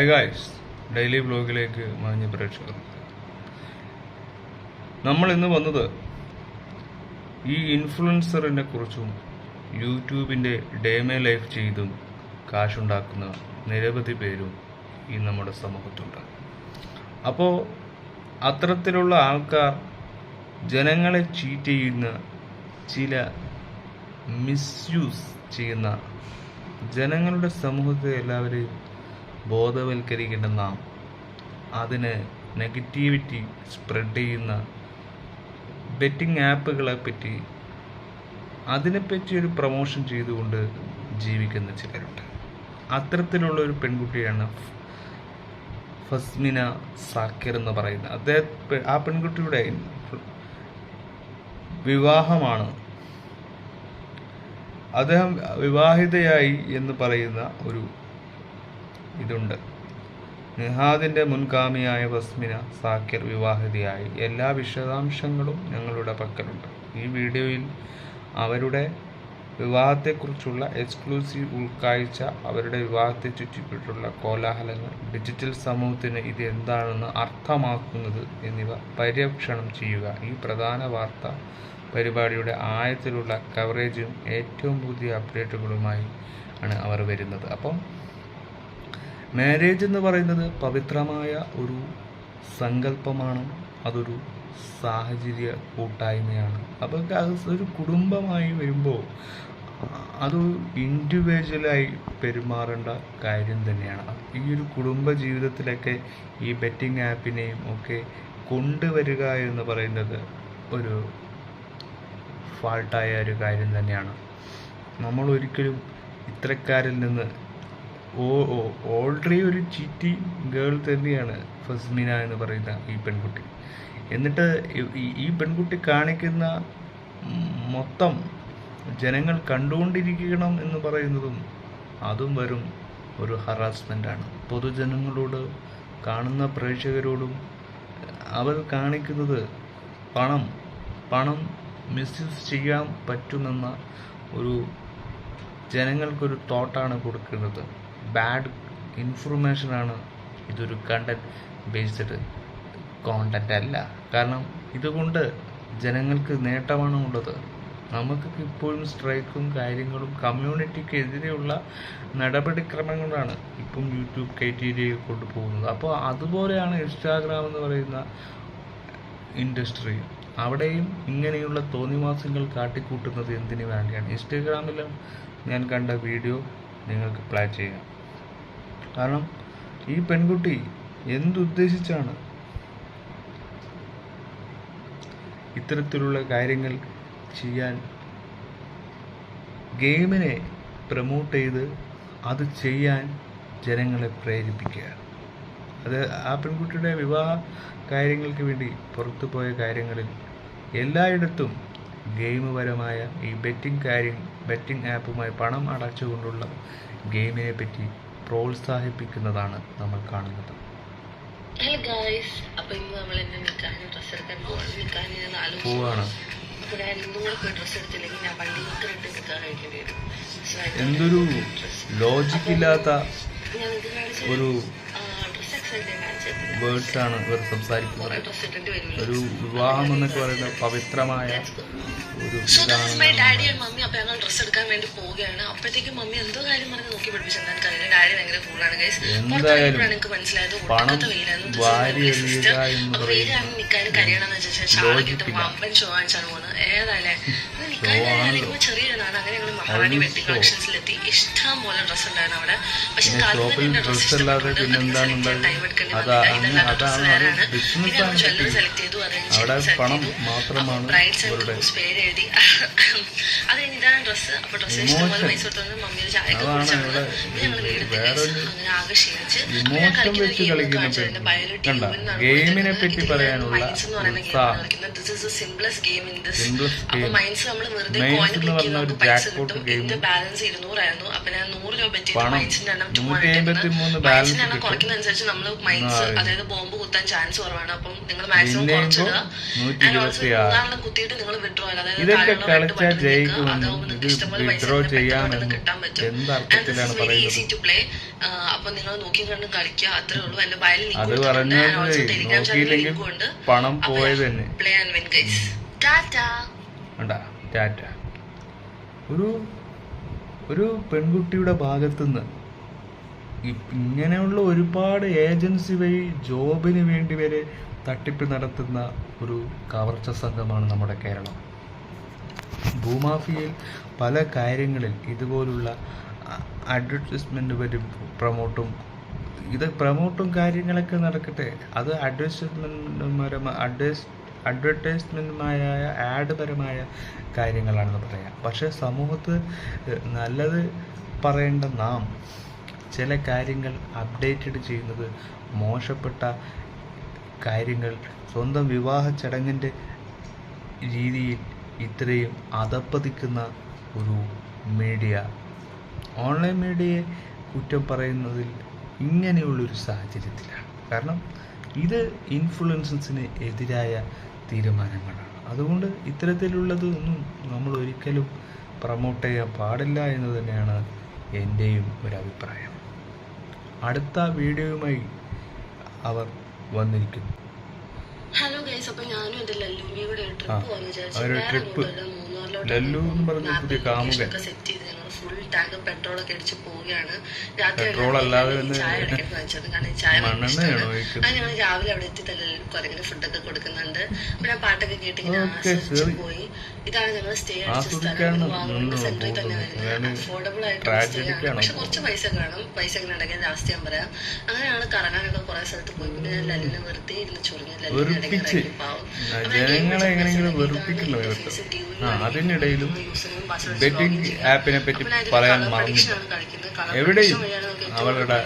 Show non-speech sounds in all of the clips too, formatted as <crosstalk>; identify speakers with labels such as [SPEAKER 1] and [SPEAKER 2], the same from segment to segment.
[SPEAKER 1] Hi guys. Daily ബ്ലോഗിലേക്ക് മാഞ്ഞ പ്രേക്ഷകർ. നമ്മൾ ഇന്ന് വന്നത് ഈ ഇൻഫ്ലുവൻസറിനെ കുറിച്ചും യൂട്യൂബിന്റെ ഡേമേ ലൈഫ് ചെയ്തും കാശുണ്ടാക്കുന്ന നിരവധി പേരും ഈ നമ്മുടെ സമൂഹത്തുണ്ട്. അപ്പോൾ അത്തരത്തിലുള്ള ആൾക്കാർ ജനങ്ങളെ ചീറ്റ് ചെയ്യുന്ന ചില മിസ്യൂസ് ചെയ്യുന്ന ജനങ്ങളുടെ സമൂഹത്തെ എല്ലാവരെയും ബോധവൽക്കരിക്കേണ്ട നാം അതിന് നെഗറ്റിവിറ്റി സ്പ്രെഡ് ചെയ്യുന്ന ബെറ്റിംഗ് ആപ്പുകളെ പറ്റി അതിനെപ്പറ്റി ഒരു പ്രൊമോഷൻ ചെയ്തുകൊണ്ട് ജീവിക്കുന്ന ചിലരുണ്ട്. അത്തരത്തിലുള്ള ഒരു പെൺകുട്ടിയാണ് ഫസ്മിന സാക്കിർ എന്ന് പറയുന്നത്. അദ്ദേഹം ആ പെൺകുട്ടിയുടെ വിവാഹമാണ്. അദ്ദേഹം വിവാഹിതയായി എന്ന് പറയുന്ന ഒരു ഇതുണ്ട്. നിഹാദിന്റെ മുൻഗാമിയായ വസ്മിന സാക്കിർ വിവാഹിതയായി. എല്ലാ വിശദാംശങ്ങളും ഞങ്ങളുടെ പക്കലുണ്ട്. ഈ വീഡിയോയിൽ അവരുടെ വിവാഹത്തെക്കുറിച്ചുള്ള എക്സ്ക്ലൂസീവ് ഉൾക്കാഴ്ച അവരുടെ വിവാഹത്തെ ചുറ്റിപ്പെട്ടുള്ള കോലാഹലങ്ങൾ ഡിജിറ്റൽ സമൂഹത്തിന് ഇത് എന്താണെന്ന് അർത്ഥമാക്കുന്നത് എന്നിവ പര്യവേക്ഷണം ചെയ്യുക. ഈ പ്രധാന വാർത്ത പരിപാടിയുടെ ആഴത്തിലുള്ള കവറേജും ഏറ്റവും പുതിയ അപ്ഡേറ്റുകളുമായി ആണ് അവർ വരുന്നത്. അപ്പം മാരേജ് എന്ന് പറയുന്നത് പവിത്രമായ ഒരു സങ്കല്പമാണ്. അതൊരു സാഹചര്യ കൂട്ടായ്മയാണ്. അപ്പോൾ അത് ഒരു കുടുംബമായി വരുമ്പോൾ അത് ഇൻഡിവിജ്വലായി പെരുമാറേണ്ട കാര്യം തന്നെയാണ്. ഈ ഒരു കുടുംബ ജീവിതത്തിലൊക്കെ ഈ ബെറ്റിംഗ് ആപ്പിനെയും ഒക്കെ കൊണ്ടുവരിക എന്ന് പറയുന്നത് ഒരു ഫാൾട്ടായ ഒരു കാര്യം തന്നെയാണ്. നമ്മൾ ഒരിക്കലും ഇത്തരക്കാരിൽ നിന്ന് ഓൾറെഡി ഒരു ചിറ്റി ഗേൾ തന്നെയാണ് ഫസ്മിന എന്ന് പറയുന്ന ഈ പെൺകുട്ടി. എന്നിട്ട് ഈ- പെൺകുട്ടി കാണിക്കുന്ന മൊത്തം ജനങ്ങൾ കണ്ടുകൊണ്ടിരിക്കണം എന്ന് പറയുന്നതും അതും വരും ഒരു ഹറാസ്മെന്റാണ് പൊതുജനങ്ങളോട് കാണുന്ന പ്രേക്ഷകരോടും അവർ കാണിക്കുന്നത് പണം പണം മിസ്യൂസ് ചെയ്യാൻ പറ്റുമെന്ന ഒരു ജനങ്ങൾക്കൊരു തോട്ടാണ് കൊടുക്കുന്നത്. ബാഡ് ഇൻഫർമേഷനാണ് ഇതൊരു കണ്ടന്റ് ബേസ്ഡ് കോണ്ടന്റ് അല്ല. കാരണം ഇതുകൊണ്ട് ജനങ്ങൾക്ക് നേട്ടമാണ് ഉള്ളത്. നമുക്ക് ഇപ്പോഴും സ്ട്രൈക്കും കാര്യങ്ങളും കമ്മ്യൂണിറ്റിക്ക് എതിരെയുള്ള നടപടിക്രമങ്ങളാണ് ഇപ്പം യൂട്യൂബ് ക്രൈറ്റീരിയയിൽ കൊണ്ടുപോകുന്നത്. അപ്പോൾ അതുപോലെയാണ് ഇൻസ്റ്റാഗ്രാം എന്ന് പറയുന്ന ഇൻഡസ്ട്രി അവിടെയും ഇങ്ങനെയുള്ള തോന്നിവാസങ്ങൾ കാട്ടിക്കൂട്ടുന്നത് എന്തിനു വേണ്ടിയാണ്? ഇൻസ്റ്റഗ്രാമിലും ഞാൻ കണ്ട വീഡിയോ നിങ്ങൾക്ക് പ്ലേ ചെയ്യാം. കാരണം ഈ പെൺകുട്ടി എന്തുദ്ദേശിച്ചാണ് ഇത്തരത്തിലുള്ള കാര്യങ്ങൾ ചെയ്യാൻ ഗെയിമിനെ പ്രമോട്ട് ചെയ്ത് അത് ചെയ്യാൻ ജനങ്ങളെ പ്രേരിപ്പിക്കുക? അത് ആ പെൺകുട്ടിയുടെ വിവാഹ കാര്യങ്ങൾക്ക് വേണ്ടി പുറത്തു പോയ കാര്യങ്ങളിൽ എല്ലായിടത്തും ഗെയിംപരമായ ഈ ബെറ്റിംഗ് കാര്യം ബെറ്റിംഗ് ആപ്പുമായി പണം അടച്ചുകൊണ്ടുള്ള ഗെയിമിനെ പറ്റി പ്രോത്സാഹിപ്പിക്കുന്നതാണ് നമ്മൾ കാണുന്നത്.
[SPEAKER 2] ഹലോ ഗായ്സ് അപ്പോൾ ഇന്ന് നമ്മൾ എന്നെ ഡ്രസ്സ് എടുക്കാൻ പോവാണ്. നിൽക്കാൻ ഞാൻ നാല് ദിവസം
[SPEAKER 1] പോവാണ്.
[SPEAKER 2] അപ്പൊ ഞാൻ ഇന്നും കൂടെ പോയി ഡ്രസ്സ് എടുത്തില്ലെങ്കിൽ ഞാൻ പള്ളിയിൽ ഇട്ട് നിൽക്കാൻ കഴിക്കേണ്ടി വരും. So, I don't
[SPEAKER 1] എന്തൊരു. ലോജിക്കില്ലാത്ത ഒരു വേർഡ്സ് ആണ് ഇവർ സംസാരിക്കുന്നത്. ഒരു വിവാഹം എന്നൊക്കെ പറയുന്നത് പവിത്രമായ ഒരു
[SPEAKER 2] സോ ഡാഡി ആൻഡ് മമ്മി അപ്പൊ ഞങ്ങൾ ഡ്രസ് എടുക്കാൻ വേണ്ടി പോവുകയാണ്. അപ്പോഴത്തേക്കും മമ്മി എന്തോ കാര്യം പറഞ്ഞ് നോക്കി പഠിപ്പിച്ചിട്ടുണ്ട് എനിക്കറിയില്ല ഡാഡി ഭയങ്കര കൂളാണ് ഗൈസ്
[SPEAKER 1] എന്തായാലും
[SPEAKER 2] എനിക്ക് മനസ്സിലായത്
[SPEAKER 1] പണം
[SPEAKER 2] ഒടുക്കത്തെ വെയിലായിരുന്നു അപ്പൊ വെയിലാണ് കഴിയണമെന്ന് വെച്ചാൽ ഷാളൊക്കെ ഇട്ട്
[SPEAKER 1] ലോജിക്കില്ല.
[SPEAKER 2] വമ്പൻ ഷോ കാണിച്ചാണ് പോകുന്നത് ഏതായാലേ നിൽക്കാൻ കഴിയാണെങ്കിൽ ചെറിയൊരാണ് അങ്ങനെ ഞങ്ങൾ മഹാറാണി
[SPEAKER 1] show.
[SPEAKER 2] കളക്ഷൻസിലെത്തി ഇഷ്ടം പോലെ ഡ്രസ്സ് ഉണ്ടായിരുന്നു അവിടെ. പക്ഷെ
[SPEAKER 1] പിന്നെ ഡ്രസ്സ് ബിസിനസ് ആണ്
[SPEAKER 2] ജ്വല്ലറി സെലക്ട് ചെയ്തു
[SPEAKER 1] മാത്രമാണ്
[SPEAKER 2] ബ്രൈഡ്സ് പേര് എഴുതി. അത് കഴിഞ്ഞ് ഇതാണ് ഡ്രസ്സ് അപ്പൊ ഡ്രസ്സ് ഇഷ്ടംപോലെ. പൈസ കൊടുത്തു മമ്മി ഒരു ചായ
[SPEAKER 1] അതാണ്
[SPEAKER 2] കുടിച്ചാണ് ഞങ്ങൾ
[SPEAKER 1] വേറൊരു
[SPEAKER 2] അങ്ങനെ ആകെ ക്ഷീണിച്ച്.
[SPEAKER 1] വെച്ച് കളിക്കുന്ന പെണ്ണ്. ഗെയിമിനെ പറ്റി പറയാനുള്ള ഉത്സാഹം.
[SPEAKER 2] സിംപ്ലസ്റ്റ് ഗെയിം ഇൻ ദിസ് അപ്പൊ. മൈൻസ് നമ്മൾ വെറുതെ
[SPEAKER 1] Mines
[SPEAKER 2] കോയിൻ ക്ലിക്ക് ചെയ്ത്
[SPEAKER 1] ഒരു
[SPEAKER 2] നമുക്ക് പൈസ കിട്ടും.
[SPEAKER 1] game.
[SPEAKER 2] എന്റെ ബാലൻസ് ഇരുന്നൂറായിരുന്നു. അപ്പൊ ഞാൻ നൂറ് രൂപ. മൈൻസിന്റെ എണ്ണം ടൂ മൈൻസിന്റെ എണ്ണം കുറയ്ക്കുന്നതനുസരിച്ച് നമ്മൾ മൈൻസ് അതായത് ബോംബ് കുത്താൻ ചാൻസ് കുറവാണ്. അപ്പം നിങ്ങൾ മാക്സിമം കുറച്ചിടുക കുത്തിയിട്ട് നിങ്ങൾ വിഡ്രോ അതായത് അതാവുമ്പോൾ നിങ്ങൾക്ക് ഇഷ്ടംപോലെ പൈസ ഈസി ടു പ്ലേ അപ്പൊ നിങ്ങൾ നോക്കി കണ്ട് കളിക്കുക. അത്രേ ഉള്ളൂ. എന്റെ
[SPEAKER 1] നോക്കിയില്ലെങ്കിൽ പണം പോയത് തന്നെ
[SPEAKER 2] play and win guys tata.
[SPEAKER 1] Tata. ഒരു ഒരു പെൺകുട്ടിയുടെ ഭാഗത്തു നിന്ന് ഇങ്ങനെയുള്ള ഒരുപാട് ഏജൻസി വഴി ജോബിന് വേണ്ടി വരെ തട്ടിപ്പ് നടത്തുന്ന ഒരു കവർച്ച സംഘമാണ് നമ്മുടെ കേരളം. ഭൂമാഫിയയിൽ പല കാര്യങ്ങളിൽ ഇതുപോലുള്ള അഡ്വർടൈസ്മെന്റ് വരും പ്രൊമോട്ടും ഇത് പ്രൊമോട്ടും കാര്യങ്ങളൊക്കെ നടക്കട്ടെ. അത് അഡ്വർടൈസ്മെന്റ് അഡ്വൈസ് അഡ്വർടൈസ്മെന്റുമായ ആഡ് പരമായ കാര്യങ്ങളാണെന്ന് പറയാം. പക്ഷേ സമൂഹത്ത് നല്ലത് പറയേണ്ട നാം ചില കാര്യങ്ങൾ അപ്ഡേറ്റഡ് ചെയ്യുന്നത് മോശപ്പെട്ട കാര്യങ്ങൾ സ്വന്തം വിവാഹ ചടങ്ങിന്റെ രീതിയിൽ ഇത്രയും അതപ്പതിക്കുന്ന ഒരു മീഡിയ ഓൺലൈൻ മീഡിയയെ കുറ്റം പറയുന്നതിൽ ഇങ്ങനെയുള്ളൊരു സാഹചര്യത്തിലാണ്. കാരണം ഇത് ഇൻഫ്ലുവൻസസിന് എതിരായ തീരുമാനങ്ങളാണ്. അതുകൊണ്ട് ഇത്തരത്തിലുള്ളത് ഒന്നും നമ്മൾ ഒരിക്കലും പ്രൊമോട്ട് ചെയ്യാൻ പാടില്ല എന്ന് തന്നെയാണ് എന്റെയും ഒരു അഭിപ്രായം. അടുത്ത വീഡിയോയുമായി അവർ വന്നിരിക്കുന്നു.
[SPEAKER 2] ഹലോ ഗൈസ് അപ്പൊ ഞാനും എന്റെ ലല്ലുവിയും കൂടെ ട്രിപ്പ് പോവാൻ വിചാരിച്ചു.
[SPEAKER 1] ലല്ലു എന്ന് പറഞ്ഞ പുതിയ കാമുകൻ.
[SPEAKER 2] ഒക്കെ സെറ്റ് ചെയ്ത് ഫുൾ ടാങ്ക് പെട്രോൾ ഒക്കെ അടിച്ച് പോവുകയാണ്. രാത്രി ചായ അടിക്കാൻ വാങ്ങിച്ചത് കാരണം ചായ ഭയങ്കര
[SPEAKER 1] മണ്ണെണ്ണയാണോ
[SPEAKER 2] ഇഷ്ടമാണ്. അത് ഞങ്ങൾ രാവിലെ അവിടെ എത്തി തന്നെ കുരങ്ങിന് ഫുഡൊക്കെ കൊടുക്കുന്നുണ്ട്. പിന്നെ പാട്ടൊക്കെ കേട്ട് ഇങ്ങനെ ആസ്വദിച്ച് പോയി. ഇതാണ് ഞങ്ങൾ സ്റ്റേ അടിച്ച സ്ഥലം. സെന്ററിൽ തന്നെ. വരുന്നത്. അഫോർഡബിൾ ആയിട്ടുള്ള സ്റ്റേ ആണ്. പക്ഷെ കുറച്ച് പൈസ വേണം പൈസ എങ്ങനെ ഉണ്ടെങ്കിൽ ലാസ്റ്റ് ഞാൻ പറയാം. അങ്ങനെയാണ് കറങ്ങാനൊക്കെ കുറെ സ്ഥലത്ത് പോയി. പിന്നെ ഞാൻ ലല്ലിനെ വെറുതെ ഇരുന്ന് ചൊറിഞ്ഞു ലല്ലിനെ
[SPEAKER 1] വെറുപ്പിച്ച്
[SPEAKER 2] ഇടയ്ക്ക് പാവം
[SPEAKER 1] ജനങ്ങളെ എങ്ങനെയെങ്കിലും അതിനിടയിലും ബെറ്റിംഗ് ആപ്പിനെ പറ്റി പറയാൻ മറന്നില്ല.
[SPEAKER 2] കളിക്കുന്നത്.
[SPEAKER 1] എവിടെയും അവരുടെ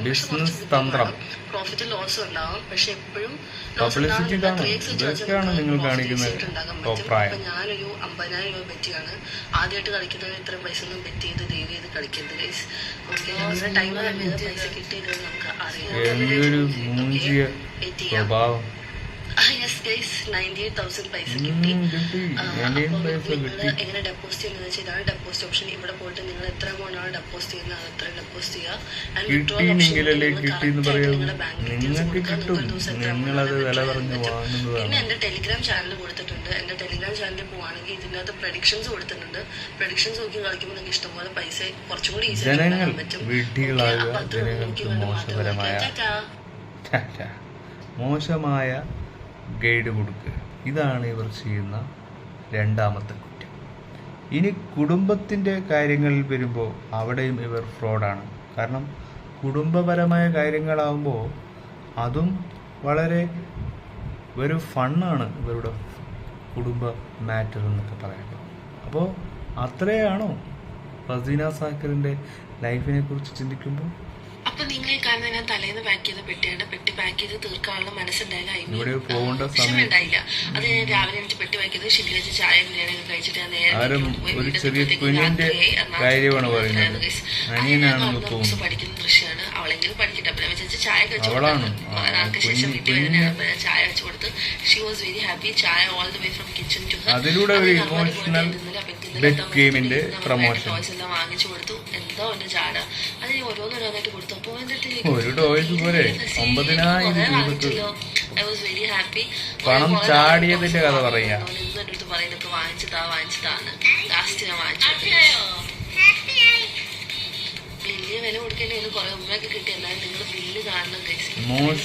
[SPEAKER 1] ബിസിനസ് തന്ത്രം. പബ്ലിസിറ്റി കാണും. ഇതൊക്കെയാണ് നിങ്ങൾ കാണിക്കുന്ന അഭിപ്രായം
[SPEAKER 2] ഞാനൊരു അമ്പതിനായിരം രൂപ ബെറ്റിയാണ് ആദ്യമായിട്ട് കളിക്കുന്നത് ഇത്ര പൈസ ഒന്നും ബെറ്റ് ചെയ്ത് ദൈവം ചെയ്ത് കളിക്കരുത് ഗൈസ് ഓക്കെ ഞങ്ങളുടെ ടൈം പൈസ കിട്ടിയത് നമുക്ക് അറിയാം.
[SPEAKER 1] സ്വഭാവം.
[SPEAKER 2] Yes guys ninety eight thousand paisa കിട്ടി. നിങ്ങൾ എങ്ങനെ ഡെപ്പോസിറ്റ് ചെയ്യുന്നത് വെച്ചാൽ ഇതാണ് ഡെപ്പോസിറ്റ് ഓപ്ഷൻ ഇവിടെ പോയിട്ട് നിങ്ങൾ എത്ര എമൗണ്ട് ആണ് ഡെപ്പോസിറ്റ് ചെയ്യുന്നത് അത്ര ഡെപ്പോസിറ്റ് ചെയ്യുക. നിങ്ങൾ നിങ്ങളുടെ കൊടുക്കുക. ദിവസം എത്ര. പിന്നെ എന്റെ ടെലിഗ്രാം ചാനൽ കൊടുത്തിട്ടുണ്ട്. എന്റെ ടെലിഗ്രാം ചാനലിൽ പോവാണെങ്കിൽ ഇതിനകത്ത് പ്രഡിക്ഷൻസ് കൊടുത്തിട്ടുണ്ട്. പ്രഡിക്ഷൻസ് നോക്കി കളിക്കുമ്പോൾ നിങ്ങൾക്ക് ഇഷ്ടംപോലെ പൈസ കുറച്ചും കൂടി ഈസി
[SPEAKER 1] ആയിട്ട് ജനങ്ങൾക്ക് മോശപരമായ. <laughs> മോശമായ ഗൈഡ് കൊടുക്കുക ഇതാണ് ഇവർ ചെയ്യുന്ന രണ്ടാമത്തെ കുറ്റം. ഇനി കുടുംബത്തിന്റെ കാര്യങ്ങളിൽ വരുമ്പോൾ അവിടെയും ഇവർ ഫ്രോഡാണ്. കാരണം കുടുംബപരമായ കാര്യങ്ങളാവുമ്പോൾ അതും വളരെ ഒരു ഫണ്ണാണ് ഇവരുടെ കുടുംബ മാറ്റർ എന്നൊക്കെ പറയുന്നത്. അപ്പോൾ അത്രയാണോ? ഫസീന സാക്കറിന്റെ ലൈഫിനെ കുറിച്ച് ചിന്തിക്കുമ്പോൾ?
[SPEAKER 2] ഈ കാണുന്ന ഞാൻ തലേന്ന് പാക്ക് ചെയ്ത പെട്ടിയാണ്. പെട്ടി പാക്ക് ചെയ്ത് തീർക്കാനുള്ള മനസ്സുണ്ടായില്ല. അത് ഞാൻ രാവിലെ എനിക്ക് പെട്ടി പാക്ക് ചെയ്ത് ശനിയാഴ്ച വെച്ച് ചായ ബിരിയാണി ഒക്കെ കഴിച്ചിട്ട് ഞാൻ നേരെ. പഠിക്കുന്ന ദൃശ്യമാണ് അവളെങ്കിലും പഠിക്കട്ടെ അപ്പൊ ചായ കഴിച്ചു ഒരാൾക്ക് ശേഷം വീട്ടിൽ വരുന്നതാണ് അപ്പൊ ഞാൻ ചായ വെച്ച് കൊടുത്ത്. She was very happy chai all the way from kitchen to
[SPEAKER 1] അതിലൂടെ പ്രൊമോഷൻ
[SPEAKER 2] ടോയ്സ് എല്ലാം വാങ്ങിച്ചു കൊടുത്തു. എന്തോ ചാട അത് ഞാൻ ഓരോന്നോരോന്നായിട്ട് കൊടുത്തു. അപ്പൊ ഐ വാസ് വെരി ഹാപ്പി
[SPEAKER 1] പണം ചാടിയതിന്റെ കഥ പറയാ.
[SPEAKER 2] ഇന്ന് എന്റെ അടുത്ത് പറയുന്നത് വാങ്ങിച്ചതാ വാങ്ങിച്ചതാന്ന് ലാസ്റ്റ് ഞാൻ വാങ്ങിച്ചു. വലിയ വില കൊടുക്കേണ്ടി കുറെ ഉമ്മയൊക്കെ കിട്ടി. എന്നാലും നിങ്ങൾ ബില്ല് കാണണം.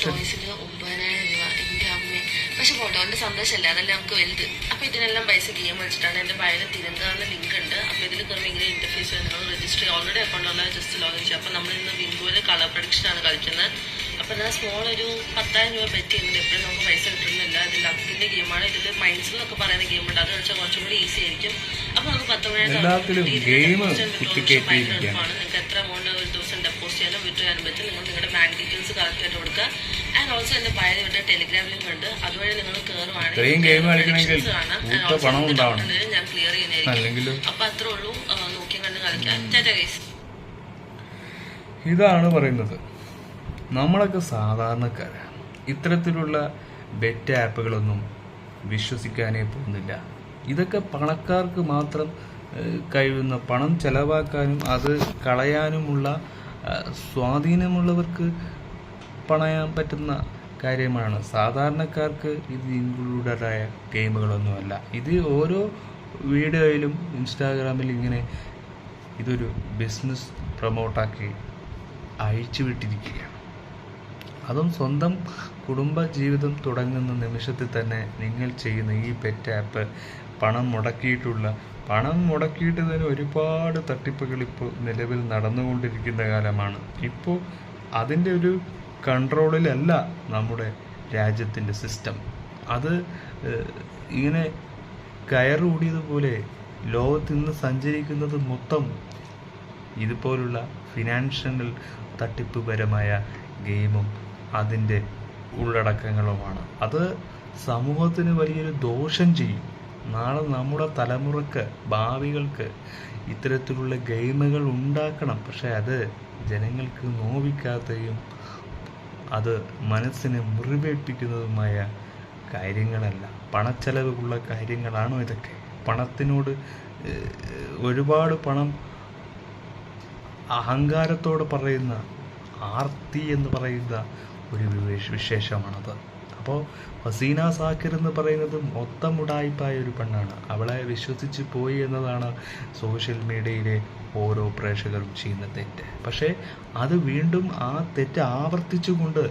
[SPEAKER 2] ടോയ്സിന് ഒമ്പതിനായിരം രൂപ എന്റെ അമ്മേ. പക്ഷെ പോട്ടോ എന്റെ സന്തോഷമല്ലേ നമുക്ക് വലുത്. അപ്പൊ ഇതിനെല്ലാം പൈസ ഗെയിം കളിച്ചിട്ടാണ് എന്റെ ബയൽ തിരുന്താന്ന് ലിങ്ക് ഉണ്ട്. അപ്പൊ ഇതിൽ ഇങ്ങനെ ഇന്റർഫേസ് നിങ്ങൾ രജിസ്റ്റർ ഓൾറെഡി അക്കൗണ്ട് ഉള്ള ജസ്റ്റ് ലോഗിൻ ചെയ്യും അപ്പൊ നമ്മൾ ഇന്ന് വിൻഡോയിൽ കളർ പ്രൊഡിക്ഷൻ ആണ് കളിക്കുന്നത്. അപ്പൊ ഞാൻ സ്മോൾ ഒരു പത്തായിരം രൂപ ബെറ്റ് ചെയ്യുന്നുണ്ട്. എപ്പോഴും നമുക്ക് പൈസ കിട്ടുന്നില്ല. ഇത് ലക്കിന്റെ ഗെയിമാണ് ഇതിൽ മൈൻഡ്സ് എന്നൊക്കെ പറയുന്ന ഗെയിമുണ്ട് അത് കളിച്ചാൽ കുറച്ചും കൂടി ഈസി ആയിരിക്കും. അപ്പോൾ നമുക്ക് പത്തൊമ്പതിനായിരം. എളുപ്പമാണ്. നിങ്ങൾക്ക് എത്ര എമൗണ്ട് ഒരു ദിവസം ഡെപ്പോസിറ്റ് ചെയ്യാനും വിട്ടു ചെയ്യാനും പറ്റും. നിങ്ങൾ നിങ്ങളുടെ ബാങ്ക് ഡീറ്റെയിൽസ് കറക്റ്റ് ആയിട്ട് കൊടുക്കുക. ആൻഡ് ഓൾസോ എന്റെ പഴയ ഇവിടെ ടെലിഗ്രാം ലിങ്ക് ഉണ്ട്. അതുവഴി നിങ്ങൾ കയറുവാണെങ്കിൽ ഞാൻ ക്ലിയർ ചെയ്യുന്നതായിരിക്കും. അപ്പൊ അത്രേ ഉള്ളൂ. നോക്കി കണ്ട് കളിക്കാം. Tata guys.
[SPEAKER 1] ഇതാണ് പറയുന്നത്. നമ്മളൊക്കെ സാധാരണക്കാരാണ് ഇത്തരത്തിലുള്ള ബെറ്റ് ആപ്പുകളൊന്നും വിശ്വസിക്കാനേ പോകുന്നില്ല. ഇതൊക്കെ പണക്കാർക്ക് മാത്രം കഴിയുന്ന പണം ചെലവാക്കാനും അത് കളയാനുമുള്ള സ്വാധീനമുള്ളവർക്ക് പണയാൻ പറ്റുന്ന കാര്യമാണ്. സാധാരണക്കാർക്ക് ഇത് ഇൻക്ലൂഡഡായ ഗെയിമുകളൊന്നുമല്ല. ഇത് ഓരോ വീഡിയോയിലും ഇൻസ്റ്റാഗ്രാമിൽ ഇങ്ങനെ ഇതൊരു ബിസിനസ് പ്രൊമോട്ടാക്കി അഴിച്ചു വിട്ടിരിക്കുകയാണ് അതും സ്വന്തം കുടുംബ ജീവിതം തുടങ്ങുന്ന നിമിഷത്തിൽ തന്നെ നിങ്ങൾ ചെയ്യുന്ന ഈ പെറ്റ് ആപ്പ് പണം മുടക്കിയിട്ടുള്ള പണം മുടക്കിയിട്ട് തന്നെ ഒരുപാട് തട്ടിപ്പുകൾ ഇപ്പോൾ നിലവിൽ നടന്നുകൊണ്ടിരിക്കുന്ന കാലമാണ്. ഇപ്പോൾ അതിന്റെ ഒരു കൺട്രോളിലല്ല നമ്മുടെ രാജ്യത്തിന്റെ സിസ്റ്റം അത് ഇങ്ങനെ കയറുകൂടിയതുപോലെ ലോകത്ത് ഇന്ന് സഞ്ചരിക്കുന്നത് മൊത്തം ഇതുപോലുള്ള ഫിനാൻഷ്യൽ തട്ടിപ്പുപരമായ ഗെയിമും അതിന്റെ ഉള്ളടക്കങ്ങളുമാണ്. അത് സമൂഹത്തിന് വലിയൊരു ദോഷം ചെയ്യും. നാളെ നമ്മുടെ തലമുറയ്ക്ക് ഭാവികൾക്ക് ഇത്തരത്തിലുള്ള ഗെയിമുകൾ ഉണ്ടാക്കണം. പക്ഷേ അത് ജനങ്ങൾക്ക് നോവിക്കാത്തയും അത് മനസ്സിനെ മുറിവേൽപ്പിക്കുന്നതുമായ കാര്യങ്ങളല്ല. പണച്ചെലവുള്ള കാര്യങ്ങളാണോ ഇതൊക്കെ? പണത്തിനോട് ഒരുപാട് പണം അഹങ്കാരത്തോട് പറയുന്ന ആർത്തി എന്ന് പറയുന്ന ഒരു വിശേഷമാണത്. അപ്പോൾ ഹസീന സാക്കിർ എന്ന് പറയുന്നത് മൊത്തം ഉടായിപ്പായ ഒരു പെണ്ണാണ്. അവളെ വിശ്വസിച്ച് പോയി എന്നതാണ് സോഷ്യൽ മീഡിയയിലെ ഓരോ പ്രേക്ഷകരും ചെയ്യുന്ന തെറ്റ്. പക്ഷേ അത് വീണ്ടും ആ തെറ്റ് ആവർത്തിച്ചുകൊണ്ട്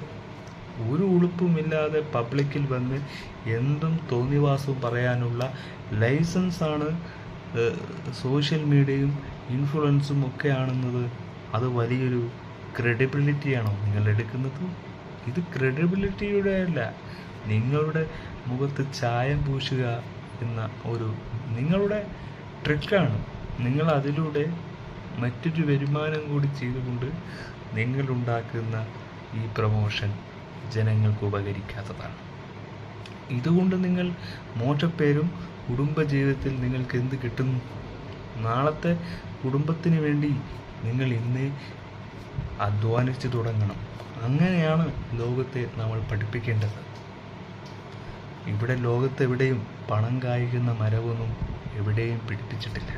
[SPEAKER 1] ഒരു ഉളുപ്പുമില്ലാതെ പബ്ലിക്കിൽ വന്ന് എന്തും തോന്നിവാസവും പറയാനുള്ള ലൈസൻസാണ് സോഷ്യൽ മീഡിയയും ഇൻഫ്ലുവൻസും ഒക്കെ ആണെന്നത് അത് വലിയൊരു ക്രെഡിബിലിറ്റിയാണോ നിങ്ങൾ എടുക്കുന്നത്? ഇത് ക്രെഡിബിലിറ്റിയുടെ അല്ല. നിങ്ങളുടെ മുഖത്ത് ചായം പൂശുക എന്ന ഒരു നിങ്ങളുടെ ട്രിക്കാണ് നിങ്ങൾ അതിലൂടെ മറ്റൊരു വരുമാനം കൂടി ചെയ്തുകൊണ്ട് നിങ്ങളുണ്ടാക്കുന്ന ഈ പ്രമോഷൻ ജനങ്ങൾക്ക് ഉപകരിക്കാത്തതാണ്. ഇതുകൊണ്ട് നിങ്ങൾ മോശപ്പേരും കുടുംബജീവിതത്തിൽ നിങ്ങൾക്ക് എന്ത് കിട്ടുന്നു നാളത്തെ കുടുംബത്തിന് വേണ്ടി നിങ്ങൾ ഇന്ന് അധ്വാനിച്ചു തുടങ്ങണം. അങ്ങനെയാണ് ലോകത്തെ നമ്മൾ പഠിപ്പിക്കേണ്ടത്. ഇവിടെ ലോകത്തെവിടെയും പണം കായ്ക്കുന്ന മരവൊന്നും എവിടെയും പിടിപ്പിച്ചിട്ടില്ല.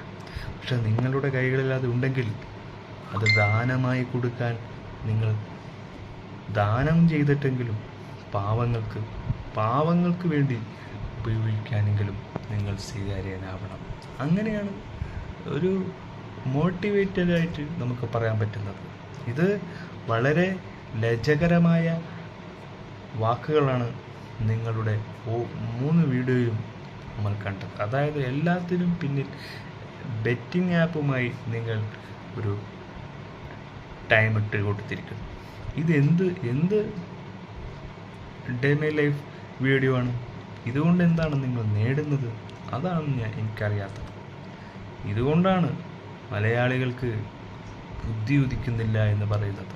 [SPEAKER 1] പക്ഷെ നിങ്ങളുടെ കൈകളിൽ അത് ഉണ്ടെങ്കിൽ അത് ദാനമായി കൊടുക്കാൻ നിങ്ങൾ ദാനം ചെയ്തിട്ടെങ്കിലും പാവങ്ങൾക്ക് പാവങ്ങൾക്ക് വേണ്ടി ഉപയോഗിക്കാനെങ്കിലും നിങ്ങൾ സ്വീകാര്യനാവണം. അങ്ങനെയാണ് ഒരു മോട്ടിവേറ്റഡായിട്ട് നമുക്ക് പറയാൻ പറ്റുന്നത്. ഇത് വളരെ ലജ്ജകരമായ വാക്കുകളാണ് നിങ്ങളുടെ മൂന്ന് വീഡിയോയും നമ്മൾ കണ്ടത്. അതായത് എല്ലാത്തിനും പിന്നിൽ ബെറ്റിംഗ് ആപ്പുമായി നിങ്ങൾ ഒരു ടൈം ഇട്ട് കൊടുത്തിരിക്കുന്നു. ഇത് എന്ത് എന്ത് ഡേ മൈ ലൈഫ് വീഡിയോ ആണ്? ഇതുകൊണ്ട് എന്താണ് നിങ്ങൾ നേടുന്നത്? അതാണ് ഞാൻ എനിക്കറിയാത്തത്. ഇതുകൊണ്ടാണ് മലയാളികൾക്ക് ബുദ്ധി ഉദിക്കുന്നില്ല എന്ന് പറയുന്നത്.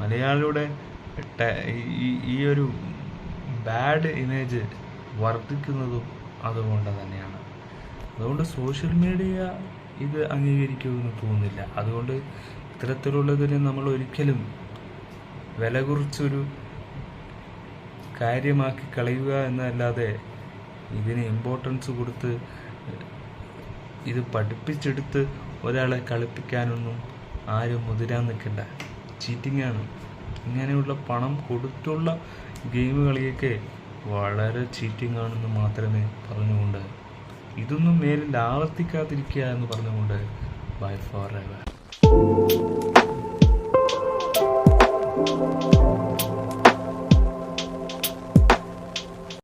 [SPEAKER 1] മലയാളിയുടെ ഈ- ഈ ഒരു ബാഡ് ഇമേജ് വർദ്ധിക്കുന്നതും അതുകൊണ്ട് തന്നെയാണ്. അതുകൊണ്ട് സോഷ്യൽ മീഡിയ ഇത് അംഗീകരിക്കുമെന്ന് തോന്നുന്നില്ല. അതുകൊണ്ട് ഇത്തരത്തിലുള്ളതിന് നമ്മൾ ഒരിക്കലും വില കുറിച്ചൊരു കാര്യമാക്കി കളയുക എന്നല്ലാതെ ഇതിന് ഇമ്പോർട്ടൻസ് കൊടുത്ത് ഇത് പഠിപ്പിച്ചെടുത്ത് ഒരാളെ കളിപ്പിക്കാനൊന്നും ആരും മുതിരാൻ നിൽക്കണ്ട. ചീറ്റിങ്ങാണ് ഇങ്ങനെയുള്ള പണം കൊടുത്തുള്ള ഗെയിം കളിയൊക്കെ വളരെ ചീറ്റിംഗ് ആണെന്ന് മാത്രമേ പറഞ്ഞുകൊണ്ട് ഇതൊന്നും നേരിൽ ആവർത്തിക്കാതിരിക്കുക എന്ന് പറഞ്ഞുകൊണ്ട് ബൈ ഫോർ എവർ